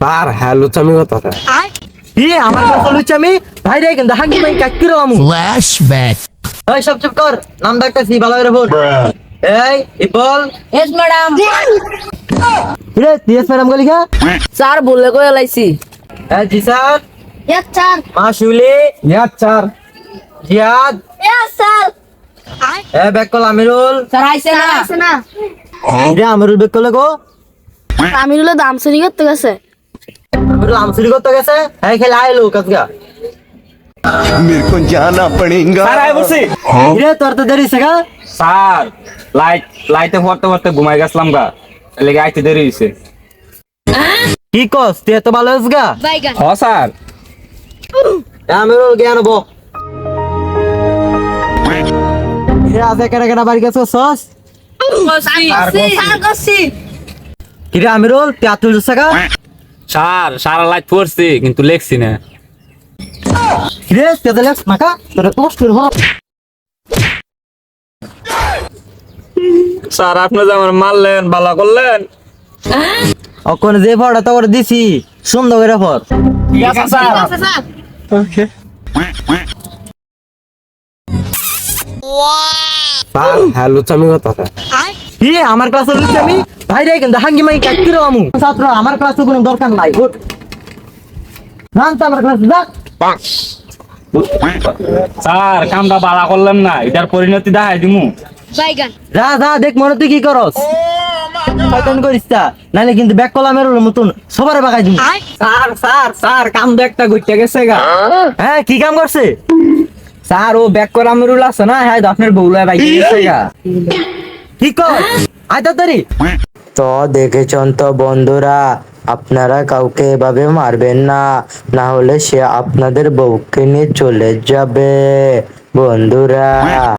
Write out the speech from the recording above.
Sir হ্যাঁ লুচামি কথা ই আমার কাছে লুচ্ছি আমি ভাই রে কিন্তু হাঙ্গি মাই কাকিরো আমু Flashback. এই সব চুপ কর নাম ডাকতেছি ভালো করে বল। এই ই বল এস ম্যাডাম রে দিয়েস ম্যাডাম গলি খা স্যার বলে কই লাইছি হ্যাঁ জি স্যার। ইয়েস স্যার মাসুলি ইয়ার চার জিয়াদ? ইয়েস স্যার এ ব্যাক কল আমিরুল। স্যার আইছে না। আছে না। রে আমিরুল ব্যাক কলে গো। আমিরুলে দাম চুরি করতে গেছে। আমিরুল আমসুরি করতে গেছে হ্যাঁ খেলে আইলো কাজগা मेरे को जाना पड़ेगा স্যার আই বসি রে তোর তো দেরি সেগা স্যার লাইট লাইটে পড়তে পড়তে ঘুমাই গেছিলাম গা লেগে আইতে দেরি হয়েছে কি কস তুই এত ভালো আছিস গা বাইগান হ স্যার এ আমিরুল জ্ঞান বো রে আছে কেনা কেনা বাড়ি গেছো সস স্যার করছি কিরে আমিরুল তুই আতুল সেগা স্যার সারা লাইট পড়ছি কিন্তু লেখছি না। স্যার আপনি যে আমার মারলেন ভালো করলেন। যে ফড়া তো করে দিছি সুন্দর করে ফর ঠিক আছে স্যার আছে স্যার। স্যার। হ্যাঁ লুচামি কথা কি আমার ক্লাসে আমি ভাই কিন্তু হাঙ্গি মাই কাকিরো আমু ছাত্র আমার ক্লাসে কোনো দরকার নাই উঠ। জানতো আমার ক্লাসে যা। স্যার কামটা ভালো করলেন না এটার পরিণতি দেখাই দিমু। যা যা দেখ মনে তুই কি করস। শয়তান করিস তা কিন্তু ব্যাক কলামের মতন সবার বাগাই দিবি স্যার স্যার স্যার কাম তো একটা ঘুরতে গেছে গা। হ্যাঁ কি কাম করছে? স্যার ও ব্যাক করা আমিরুল আছে না হ্যাঁ আপনার বউলা বাইক গেছে গা। কি কর? আয় তাড়াতাড়ি। তো দেখেছেন তো বন্ধুরা, আপনারা কাউকে এভাবে মারবেন না না হলে সে আপনাদের বউকে নিয়ে চলে যাবে, বন্ধুরা।